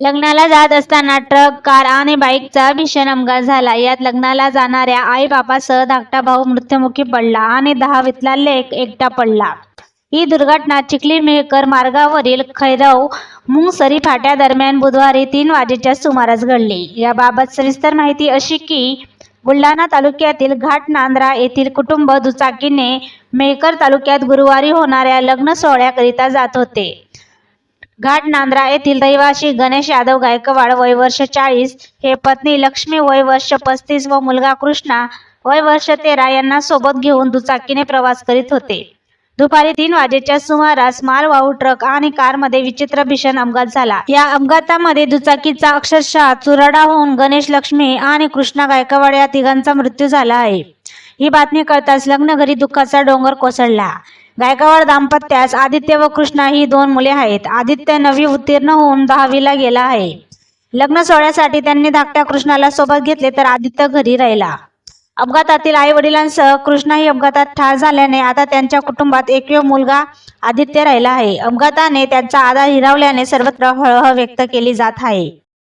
लग्नाला जात असताना ट्रक कार आणि बाईकचा भीषण अपघात झाला. यात लग्नाला जाणाऱ्या आई बापासह धाकटा भाऊ मृत्युमुखी पडला आणि दहावीतला लेख एकटा पडला. ही दुर्घटना चिखली मेहकर मार्गावरील खैरव मुंगसरी फाट्या दरम्यान बुधवारी तीन वाजेच्या सुमारास घडली. याबाबत सविस्तर माहिती अशी की बुलढाणा तालुक्यातील घाट नांद्रा येथील कुटुंब दुचाकीने मेहकर तालुक्यात गुरुवारी होणाऱ्या लग्न सोहळ्याकरिता जात होते. घाट नांद्रा येथील रहिवासी गणेश यादव गायकवाड वय वर्ष चाळीस हे पत्नी लक्ष्मी वय वर्ष पस्तीस व मुलगा कृष्णा वय वर्ष तेरा यांना सोबत घेऊन दुचाकीने प्रवास करीत होते. दुपारी तीन वाजेच्या सुमारास मालवाहू ट्रक आणि कारमध्ये विचित्र भीषण अपघात झाला. या अपघातामध्ये दुचाकीचा अक्षरशः चुराडा होऊन गणेश लक्ष्मी आणि कृष्णा गायकवाड या तिघांचा मृत्यू झाला आहे. ही बातमी कळताच लग्नघरी दुःखाचा डोंगर कोसळला. गायकवाड दाम्पत्यास आदित्य व कृष्णा ही दोन मुले आहेत. आदित्य नवी उत्तीर्ण होऊन दहावीला गेला आहे. लग्न सोहळ्यासाठी त्यांनी धाकट्या कृष्णाला सोबत घेतले तर आदित्य घरी राहिला. अपघातातील आई वडिलांसह कृष्णाही अपघातात ठार झाल्याने आता त्यांच्या कुटुंबात एकमेव मुलगा आदित्य राहिला आहे. अपघाताने त्यांचा आधार हिरावल्याने सर्वत्र हळहळ व्यक्त केली जात आहे.